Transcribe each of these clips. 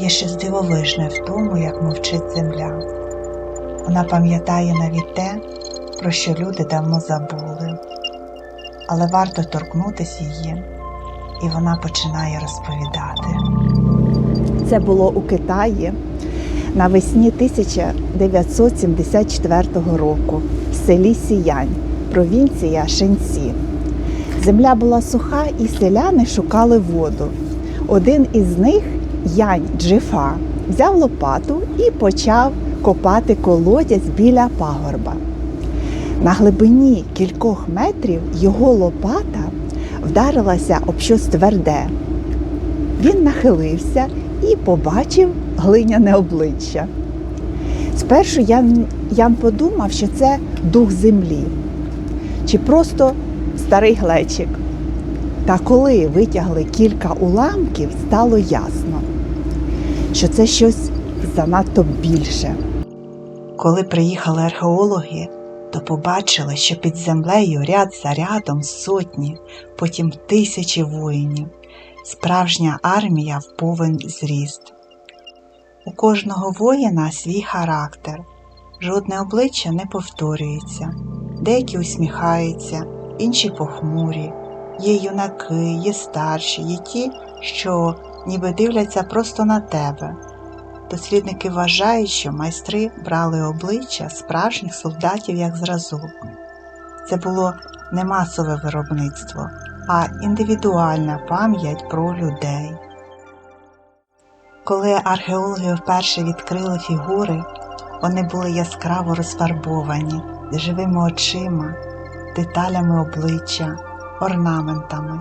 Є щось дивовижне в тому, як мовчить земля. Вона пам'ятає навіть те, про що люди давно забули. Але варто торкнутися її, і вона починає розповідати. Це було у Китаї навесні 1974 року в селі Сіянь, провінція Шенсі. Земля була суха, і селяни шукали воду. Один із них, Янь Джифа, взяв лопату і почав копати колодязь біля пагорба. На глибині кількох метрів його лопата вдарилася об щось тверде. Він нахилився і побачив глиняне обличчя. Спершу Ян, Ян подумав, що це дух землі чи просто старий глечик. Та коли витягли кілька уламків, стало ясно, що це щось занадто більше. Коли приїхали археологи, то побачили, що під землею ряд за рядом сотні, потім тисячі воїнів, справжня армія в повен зріст. У кожного воїна свій характер, жодне обличчя не повторюється, деякі усміхаються, інші похмурі, є юнаки, є старші, є ті, що ніби дивляться просто на тебе. Дослідники вважають, що майстри брали обличчя справжніх солдатів як зразок. Це було не масове виробництво, а індивідуальна пам'ять про людей. Коли археологи вперше відкрили фігури, вони були яскраво розфарбовані живими очима, деталями обличчя, орнаментами,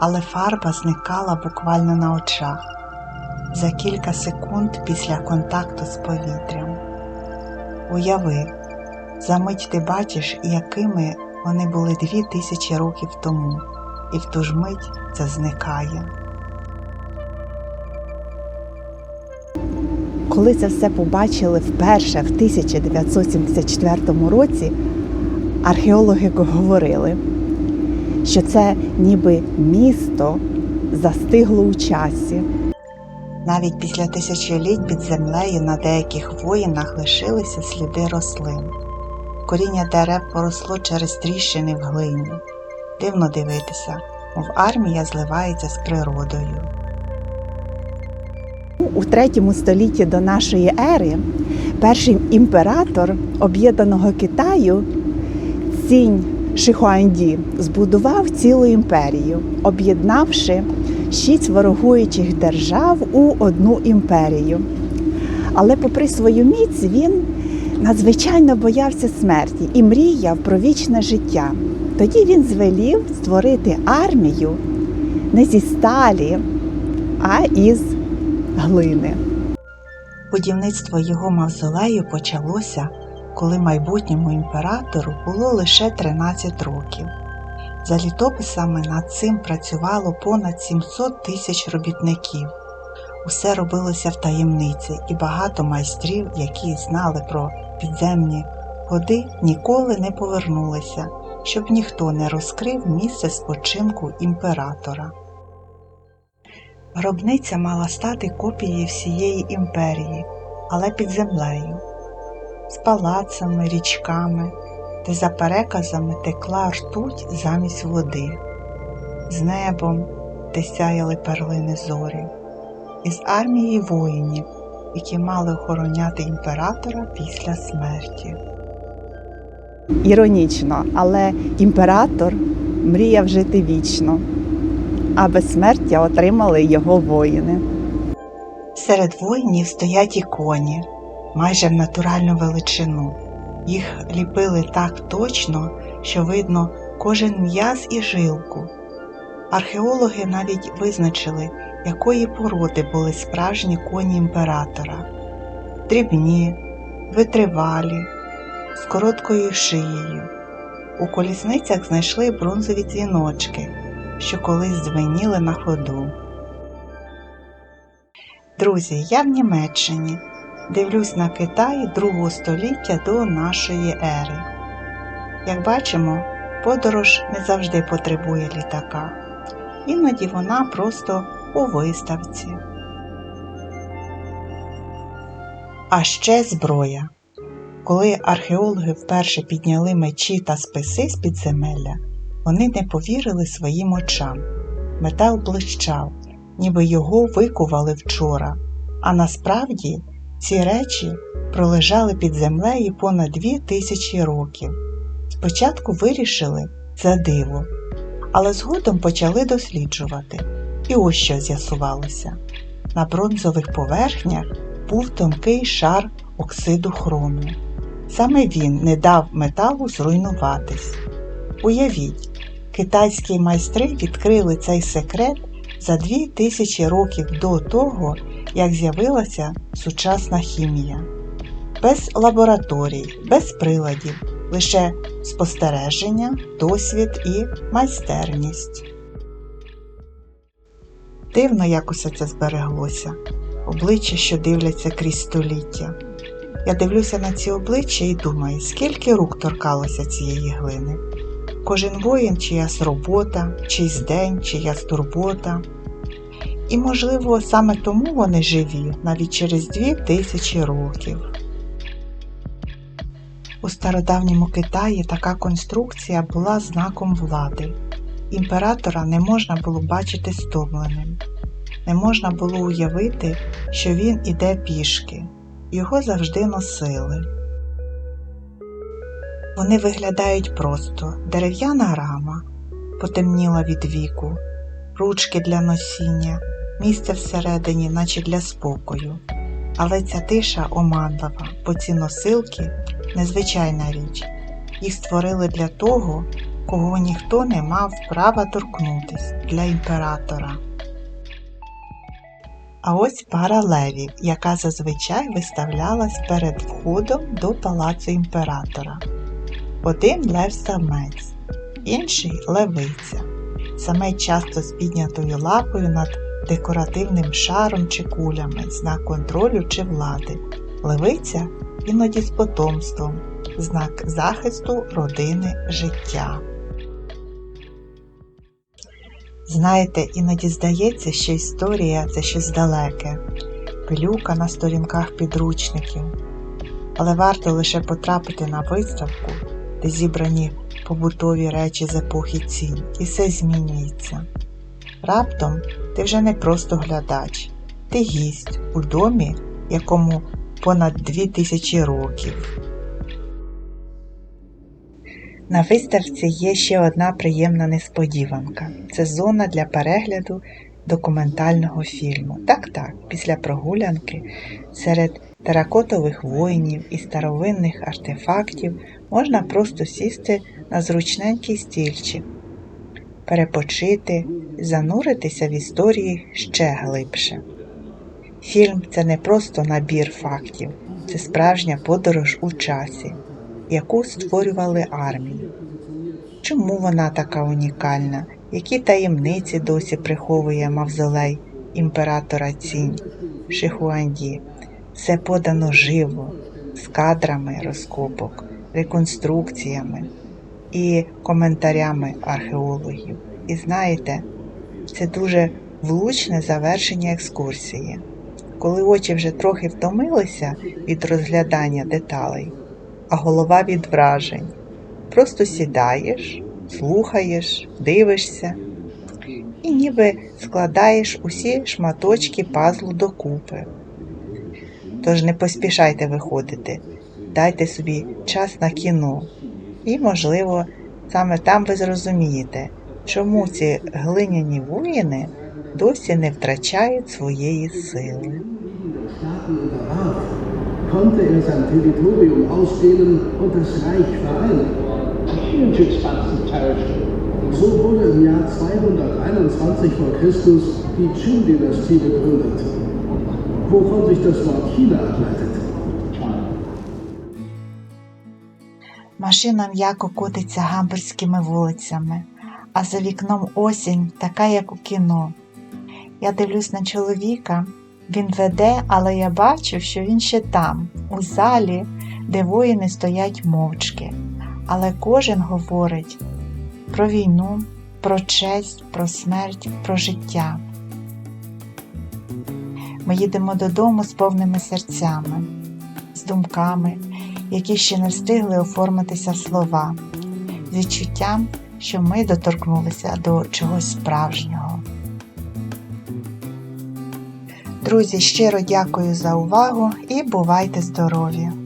але фарба зникала буквально на очах за кілька секунд після контакту з повітрям. Уяви, за мить ти бачиш, якими вони були дві тисячі років тому, і в ту ж мить це зникає. Коли це все побачили вперше в 1974 році, археологи говорили, що це ніби місто застигло у часі. Навіть після тисячоліть під землею на деяких воїнах лишилися сліди рослин. Коріння дерев поросло через тріщини в глині. Дивно дивитися, мов армія зливається з природою. У третьому столітті до нашої ери перший імператор об'єднаного Китаю Цінь Шихуанді збудував цілу імперію, об'єднавши шість ворогуючих держав у одну імперію. Але, попри свою міць, він надзвичайно боявся смерті і мріяв про вічне життя. Тоді він звелів створити армію не зі сталі, а із глини. Будівництво його мавзолею почалося, коли майбутньому імператору було лише 13 років. За літописами над цим працювало понад 700 тисяч робітників. Усе робилося в таємниці, і багато майстрів, які знали про підземні ходи, ніколи не повернулися, щоб ніхто не розкрив місце спочинку імператора. Гробниця мала стати копією всієї імперії, але під землею, з палацами, річками, де за переказами текла ртуть замість води, з небом, де сяяли перлини зорі, із армією воїнів, які мали охороняти імператора після смерті. Іронічно, але імператор мріяв жити вічно, а безсмертя отримали його воїни. Серед воїнів стоять і коні, майже в натуральну величину. Їх ліпили так точно, що видно кожен м'яз і жилку. Археологи навіть визначили, якої породи були справжні коні імператора: дрібні, витривалі, з короткою шиєю. У колісницях знайшли бронзові дзвіночки, що колись дзвеніли на ходу. Друзі, я в Німеччині. Дивлюсь на Китай другого століття до нашої ери. Як бачимо, подорож не завжди потребує літака. Іноді вона просто у виставці. А ще зброя. Коли археологи вперше підняли мечі та списи з підземелля, вони не повірили своїм очам. Метал блищав, ніби його викували вчора, а насправді ці речі пролежали під землею понад дві тисячі років. Спочатку вирішили це диво, але згодом почали досліджувати. І ось що з'ясувалося. На бронзових поверхнях був тонкий шар оксиду хрому. Саме він не дав металу зруйнуватись. Уявіть, китайські майстри відкрили цей секрет за дві тисячі років до того, як з'явилася сучасна хімія. Без лабораторій, без приладів, лише спостереження, досвід і майстерність. Дивно, як усе це збереглося, обличчя, що дивляться крізь століття. Я дивлюся на ці обличчя і думаю, скільки рук торкалося цієї глини. Кожен воїн чиясь робота, чийсь день, чиясь турбота. І, можливо, саме тому вони живі навіть через дві тисячі років. У стародавньому Китаї така конструкція була знаком влади. Імператора не можна було бачити стомленим, не можна було уявити, що він іде пішки, його завжди носили. Вони виглядають просто дерев'яна рама, потемніла від віку, ручки для носіння, місце всередині, наче для спокою. Але ця тиша оманлива, бо ці носилки незвичайна річ. Їх створили для того, кого ніхто не мав права торкнутись для імператора. А ось пара левів, яка зазвичай виставлялась перед входом до палацу імператора. Один лев самець, інший левиця. Самець часто з піднятою лапою над декоративним шаром чи кулями, знак контролю чи влади. Левиця іноді з потомством, знак захисту родини життя. Знаєте, іноді здається, що історія це щось далеке, пилюка на сторінках підручників. Але варто лише потрапити на виставку, де зібрані побутові речі з епохи цін, і все змінюється. Раптом ти вже не просто глядач, ти гість у домі, якому понад дві тисячі років. На виставці є ще одна приємна несподіванка це зона для перегляду документального фільму. Так так, після прогулянки серед теракотових воїнів і старовинних артефактів можна просто сісти на зручненький стільчик, перепочити, зануритися в історії ще глибше. Фільм це не просто набір фактів, це справжня подорож у часі, яку створювали армії. Чому вона така унікальна? Які таємниці досі приховує мавзолей імператора Цінь Шихуанді? Все подано живо, з кадрами розкопок, реконструкціями і коментарями археологів. І знаєте, це дуже влучне завершення екскурсії. Коли очі вже трохи втомилися від розглядання деталей, а голова від вражень, просто сідаєш, слухаєш, дивишся і ніби складаєш усі шматочки пазлу докупи. Тож не поспішайте виходити, дайте собі час на кіно, і, можливо, саме там ви зрозумієте, чому ці глиняні воїни досі не втрачають своєї сили. Konnte er sein Territorium ausdehnen und das Reich vereinen. So wurde im Jahr 221 vor Christus die Qin-Dynastie gegründet, wovon sich das Wort China ableitet. Машина м'яко котиться гамбурзькими вулицями, а за вікном осінь, така, як у кіно. Я дивлюсь на чоловіка, він веде, але я бачу, що він ще там, у залі, де воїни стоять мовчки. Але кожен говорить про війну, про честь, про смерть, про життя. Ми їдемо додому з повними серцями. з думками, які ще не встигли оформитися слова, з відчуттям, що ми доторкнулися до чогось справжнього. Друзі, щиро дякую за увагу і бувайте здорові!